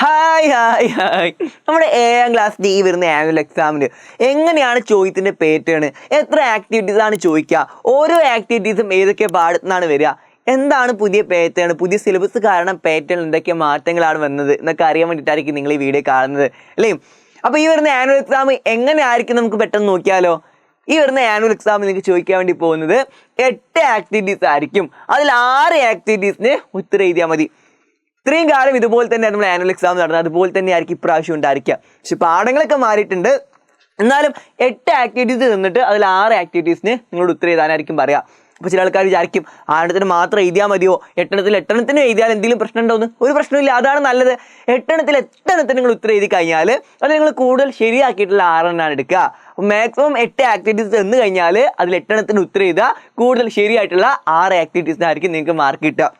Hi hi hi നമ്മുടെ ഏഴാം class D വരുന്ന ആനുവൽ എക്സാമിന് എങ്ങനെയാണ് ചോദ്യത്തിന്റെ പേറ്റേൺ എത്ര ആക്ടിവിറ്റീസ് ആണ് ചോദിക്കുക ഓരോ ആക്ടിവിറ്റീസും ഏതൊക്കെ പാടത്തുനിന്നാണ് വരിക? എന്താണ് പുതിയ പേറ്റേൺ പുതിയ സിലബസ് കാരണം പേറ്റേൺ എന്തൊക്കെ മാറ്റങ്ങളാണ് വന്നത്? എന്നൊക്കെ അറിയാൻ വേണ്ടിയിട്ടായിരിക്കും നിങ്ങൾ ഈ വീഡിയോ കാണുന്നത് അല്ലേ? അപ്പോൾ ഈ വരുന്ന ആനുവൽ എക്സാം എങ്ങനെ ആയിരിക്കും നമുക്ക് പെട്ടെന്ന് നോക്കിയാലോ? ഈ വരുന്ന ആനുവൽ എക്സാം നിങ്ങൾക്ക് ചോദിക്കാൻ വേണ്ടി പോകുന്നത് എട്ട് ആക്ടിവിറ്റീസ് ആയിരിക്കും. അതിൽ ആറ് ആക്ടിവിറ്റീസിന് ഉത്തരം എഴുതിയാൽ മതി. ഇത്രയും കാലം ഇതുപോലെ തന്നെ നമ്മൾ ആനുവൽ എക്സാം നടന്നത്. അതുപോലെ തന്നെ ആയിരിക്കും ഇപ്രാവശ്യം ഉണ്ടായിരിക്കുക. പക്ഷെ പാഠങ്ങളൊക്കെ മാറിയിട്ടുണ്ട്. എന്നാലും എട്ട് ആക്ടിവിറ്റീസ് നിന്നിട്ട് അതിൽ ആറ് ആക്ടിവിറ്റീസിന് നിങ്ങളോട് ഉത്തരം എഴുതാനായിരിക്കും പറയാം അപ്പോൾ ചില ആൾക്കാർ വിചാരിക്കും ആണത്തിന് മാത്രം എഴുതിയാൽ മതിയോ? എട്ടെണ്ണത്തിൽ എട്ടെണ്ണത്തിന് എഴുതിയാൽ എന്തെങ്കിലും പ്രശ്നം ഉണ്ടോന്ന് ഒരു പ്രശ്നമില്ല അതാണ് നല്ലത്. എട്ടെണ്ണത്തിൽ എട്ടെണ്ണത്തിന് നിങ്ങൾ ഉത്തരം എഴുതി കഴിഞ്ഞാൽ അത് നിങ്ങൾ കൂടുതൽ ശരിയാക്കിയിട്ടുള്ള ആറെണ്ണമാണ് എടുക്കുക. അപ്പോൾ മാക്സിമം എട്ട് ആക്ടിവിറ്റീസ് എന്ന് കഴിഞ്ഞാൽ അതിൽ എട്ടെണ്ണത്തിന് ഉത്തരം എഴുതുക. കൂടുതൽ ശരിയായിട്ടുള്ള ആറ് ആക്ടിവിറ്റീസിനായിരിക്കും നിങ്ങൾക്ക് മാർക്ക് കിട്ടുക.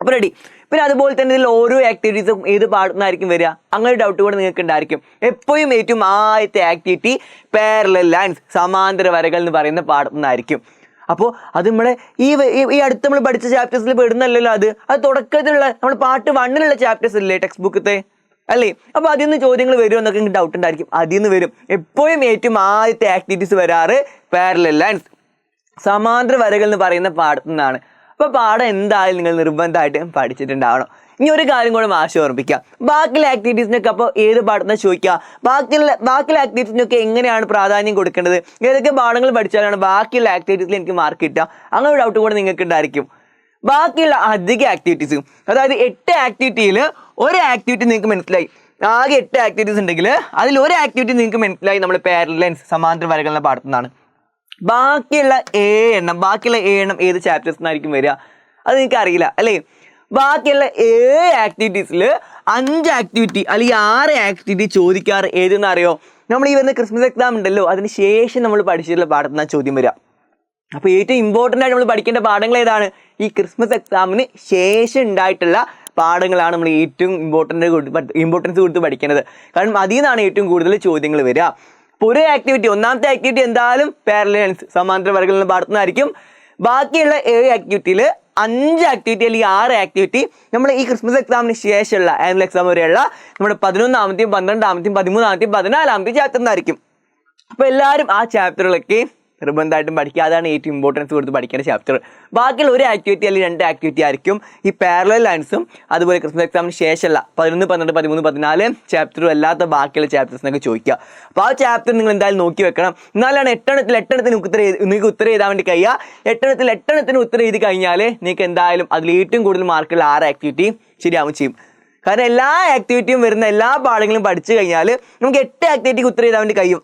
അപ്പോൾ റെഡി പിന്നെ അതുപോലെ തന്നെ ഇതിൽ ഓരോ ആക്ടിവിറ്റീസും ഏത് പാടുന്നതായിരിക്കും വരിക? അങ്ങനെ ഒരു ഡൗട്ട് കൂടെ നിങ്ങൾക്ക് ഉണ്ടായിരിക്കും എപ്പോഴും ഏറ്റവും ആദ്യത്തെ ആക്ടിവിറ്റി പാരലൽ ലൈൻസ് സമാന്തര വരകൾ എന്ന് പറയുന്ന പാടുന്നതായിരിക്കും. അപ്പോൾ അത് നമ്മളെ ഈ ഈ- അടുത്ത് നമ്മൾ പഠിച്ച ചാപ്റ്റേഴ്സിൽ പെടുന്നല്ലോ അത്. അത് തുടക്കത്തിലുള്ള നമ്മൾ പാട്ട് വണ്ണിലുള്ള ചാപ്റ്റേഴ്സ് ഇല്ലേ ടെക്സ്റ്റ് ബുക്കത്തെ അല്ലേ? അപ്പോൾ അതിൽ നിന്ന് ചോദ്യങ്ങൾ വരും എന്നൊക്കെ ഡൗട്ട് ഉണ്ടായിരിക്കും. അതിൽ നിന്ന് വരും. എപ്പോഴും ഏറ്റവും ആദ്യത്തെ ആക്ടിവിറ്റീസ് വരാറ് പാരലൽ ലൈൻസ് സമാന്തര വരകൾ എന്ന് പറയുന്ന പാഠത്തു നിന്നാണ് അപ്പോൾ പാഠം എന്തായാലും നിങ്ങൾ നിർബന്ധമായിട്ട് പഠിച്ചിട്ടുണ്ടാവണം. ഇനി ഒരു കാര്യം കൂടെ മാഷ് ഓർമ്മിക്കാം ബാക്കിയുള്ള ആക്ടിവിറ്റീസിനൊക്കെ അപ്പോൾ ഏത് പാഠത്തിനാണ് ചോദിക്കുക? ബാക്കിയുള്ള ബാക്കിയുള്ള ആക്ടിവിറ്റീസിനൊക്കെ എങ്ങനെയാണ് പ്രാധാന്യം കൊടുക്കേണ്ടത്? ഏതൊക്കെ പാഠങ്ങൾ പഠിച്ചാലാണ് ബാക്കിയുള്ള ആക്ടിവിറ്റീസിൽ എനിക്ക് മാർക്ക് കിട്ടുക? അങ്ങനെ ഒരു ഡൗട്ട് കൂടെ നിങ്ങൾക്ക് ഉണ്ടായിരിക്കും. ബാക്കിയുള്ള അധിക ആക്ടിവിറ്റീസും അതായത് എട്ട് ആക്ടിവിറ്റിയിൽ ഒരു ആക്ടിവിറ്റി നിങ്ങൾക്ക് മനസ്സിലായി. ആകെ എട്ട് ആക്ടിവിറ്റീസ് ഉണ്ടെങ്കിൽ അതിൽ ഒരു ആക്ടിവിറ്റി നിങ്ങൾക്ക് മനസ്സിലായി. നമ്മൾ പാരലൻസ് സമാന്തര വരകളുടെ പാഠത്തുനിന്നാണ് ബാക്കിയുള്ള ഏഴ് എണ്ണം ബാക്കിയുള്ള ഏഴ് എണ്ണം ഏത് ചാപ്റ്റേഴ്സ് നിന്നായിരിക്കും വരിക? അത് നിങ്ങൾക്ക് അറിയില്ല അല്ലേ? ബാക്കിയുള്ള ഏഴ് ആക്ടിവിറ്റീസിൽ അഞ്ച് ആക്ടിവിറ്റി അല്ലെങ്കിൽ ആറ് ആക്ടിവിറ്റി ചോദിക്കാറ് ഏതെന്ന് അറിയോ നമ്മൾ ഈ വരുന്ന ക്രിസ്മസ് എക്സാം ഉണ്ടല്ലോ അതിന് ശേഷം നമ്മൾ പഠിച്ചിട്ടുള്ള പാഠത്തിൽ നിന്നാണ് ചോദ്യം വരിക. അപ്പോൾ ഏറ്റവും ഇമ്പോർട്ടന്റ് ആയിട്ട് നമ്മൾ പഠിക്കേണ്ട പാഠങ്ങൾ ഏതാണ്? ഈ ക്രിസ്മസ് എക്സാമിന് ശേഷം ഉണ്ടായിട്ടുള്ള പാഠങ്ങളാണ് നമ്മൾ ഏറ്റവും ഇമ്പോർട്ടന്റ് ഇമ്പോർട്ടൻസ് കൊടുത്ത് പഠിക്കേണ്ടത് കാരണം അതിൽ നിന്നാണ് ഏറ്റവും കൂടുതൽ ചോദ്യങ്ങൾ വരിക. അപ്പോൾ ഒരു ആക്ടിവിറ്റി ഒന്നാമത്തെ ആക്ടിവിറ്റി എന്തായാലും പാരലൻസ് സമാന്തര വർഗങ്ങളിൽ പാടുന്നതായിരിക്കും ബാക്കിയുള്ള ഏഴ് ആക്ടിവിറ്റിയിൽ അഞ്ച് ആക്ടിവിറ്റി അല്ലെങ്കിൽ ആറ് ആക്ടിവിറ്റി നമ്മൾ ഈ ക്രിസ്മസ് എക്സാമിന് ശേഷമുള്ള ആനുവൽ എക്സാം വരെയുള്ള നമ്മുടെ പതിനൊന്നാമത്തെയും പന്ത്രണ്ടാമത്തെയും പതിമൂന്നാമത്തെയും പതിനാലാമത്തെയും ചാപ്റ്ററിനായിരിക്കും അപ്പോൾ എല്ലാവരും ആ ചാപ്റ്ററുകളൊക്കെ നിർബന്ധമായിട്ടും പഠിക്കുക അതാണ് ഏറ്റവും ഇമ്പോർട്ടൻസ് കൊടുത്ത് പഠിക്കേണ്ട ചാപ്റ്റർ ബാക്കിയുള്ള ഒരു ആക്ടിവിറ്റി അല്ലെങ്കിൽ രണ്ട് ആക്ടിവിറ്റി ആയിരിക്കും ഈ പാരലൽ ലൈൻസും അതുപോലെ ക്രിസ്മസ് എക്സാമിന് ശേഷമല്ല പതിനൊന്ന് പന്ത്രണ്ട് പതിമൂന്ന് പതിനാല് ചാപ്റ്ററും അല്ലാത്ത ബാക്കിയുള്ള ചാപ്റ്റേഴ്സിനൊക്കെ ചോദിക്കുക. അപ്പോൾ ആ ചാപ്റ്റർ നിങ്ങൾ എന്തായാലും നോക്കി വെക്കണം. എന്നാലാണ് എട്ടെണ്ണത്തിൽ എട്ടെണ്ണത്തിന് ഉത്തരം നിങ്ങൾക്ക് ഉത്തരം എഴുതാൻ വേണ്ടി കഴിയുക. എട്ടെണ്ണത്തിൽ എട്ടെണ്ണത്തിന് ഉത്തരം എഴുതി കഴിഞ്ഞാൽ നിങ്ങൾക്ക് എന്തായാലും അതിൽ ഏറ്റവും കൂടുതൽ മാർക്കുള്ള ആറ് ആക്ടിവിറ്റി ശരിയാവും ചെയ്യും. കാരണം എല്ലാ ആക്ടിവിറ്റിയും വരുന്ന എല്ലാ പാഠങ്ങളും പഠിച്ചു കഴിഞ്ഞാൽ നമുക്ക് എട്ട് ആക്ടിവിറ്റിക്ക് ഉത്തരം എഴുതാൻ വേണ്ടി കഴിയും.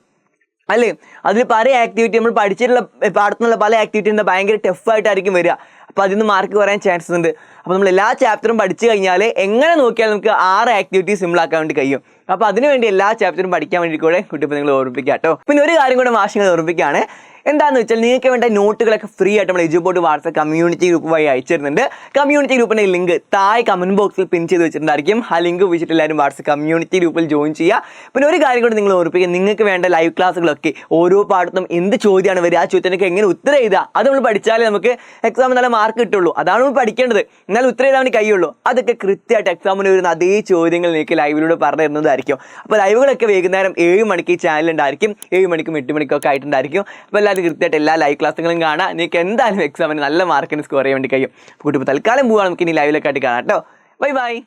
അല്ലേ? അതിൽ പല ആക്ടിവിറ്റി നമ്മൾ പഠിച്ചിട്ടുള്ള പാടത്തുനിന്നുള്ള പല ആക്ടിവിറ്റി എന്താ ഭയങ്കര ടഫായിട്ടായിരിക്കും വരിക. അപ്പോൾ അതിൽ നിന്ന് മാർക്ക് കുറയാൻ ചാൻസസ് ഉണ്ട്. അപ്പോൾ നമ്മൾ എല്ലാ ചാപ്റ്ററും പഠിച്ചു കഴിഞ്ഞാൽ എങ്ങനെ നോക്കിയാൽ നമുക്ക് ആറ് ആക്ടിവിറ്റി സിമ്പിൾ ആക്കാൻ വേണ്ടി കഴിയും. അപ്പോൾ അതിനുവേണ്ടി എല്ലാ ചാപ്റ്ററും പഠിക്കാൻ വേണ്ടി കൂടെ കുട്ടിപ്പോൾ നിങ്ങൾ ഓർമ്മിപ്പിക്കുക കേട്ടോ. പിന്നെ ഒരു കാര്യം കൂടെ മാഷങ്ങൾ ഓർമ്മിപ്പിക്കുകയാണ്. എന്താണെന്ന് വെച്ചാൽ നിങ്ങൾക്ക് വേണ്ട നോട്ടുകളൊക്കെ ഫ്രീ ആയിട്ട് നമ്മൾ എജുബോർഡ് വാട്സപ്പ് കമ്മ്യൂണിറ്റി ഗ്രൂപ്പ് വഴി അയച്ചിരുന്നുണ്ട്. കമ്മ്യൂണിറ്റി ഗ്രൂപ്പിന്റെ ലിങ്ക് താഴെ കമന്റ് ബോക്സിൽ പിൻ ചെയ്ത് വെച്ചിട്ടുണ്ടായിരിക്കും. ആ ലിങ്ക് ഉപയോഗിച്ചിട്ട് എല്ലാവരും വാട്സപ്പ് കമ്മ്യൂണിറ്റി ഗ്രൂപ്പിൽ ജോയിൻ ചെയ്യുക. പിന്നെ ഒരു കാര്യം കൂടി നിങ്ങൾ ഓർപ്പിക്കുക. നിങ്ങൾക്ക് വേണ്ട ലൈവ് ക്ലാസ്സുകളൊക്കെ ഓരോ പാഠത്തും എന്ത് ചോദ്യമാണ് വരിക ആ ചോദ്യത്തിനൊക്കെ എങ്ങനെ ഉത്തരം എഴുതുക അത് നമ്മൾ പഠിച്ചാലേ നമുക്ക് എക്സാമിന് നല്ല മാർക്ക് കിട്ടുള്ളൂ. അതാണ് നമ്മൾ പഠിക്കേണ്ടത്. എന്നാൽ ഉത്തരം എഴുതാൻ കഴിയുള്ളൂ. അതൊക്കെ കൃത്യമായിട്ട് എക്സാമിന് വരുന്ന അതേ ചോദ്യങ്ങൾ നിങ്ങൾക്ക് ലൈവിലൂടെ പറഞ്ഞു തരുന്നതായിരിക്കും. അപ്പോൾ ലൈവുകളൊക്കെ വൈകുന്നേരം ഏഴ് മണിക്ക് ഉണ്ടായിരിക്കും. ഏഴ് മണിക്കും എട്ട് മണിക്കും ഒക്കെ ആയിട്ടുണ്ടായിരിക്കും. അപ്പോൾ എല്ലാവരും കൃത്യമായിട്ട് എല്ലാ ലൈവ് ക്ലാസ്സുകളും കാണാം. നിങ്ങൾക്ക് എന്തായാലും എക്സാമിന് നല്ല മാർക്കിന് സ്കോർ ചെയ്യാൻ വേണ്ടി കഴിയും. കൂട്ടിപ്പോൾ കുട്ടി തൽക്കാലം പോവാണ്. നമുക്ക് ഇനി ലൈവിലൊക്കെ ആയിട്ട് കാണാം കേട്ടോ. Bye bye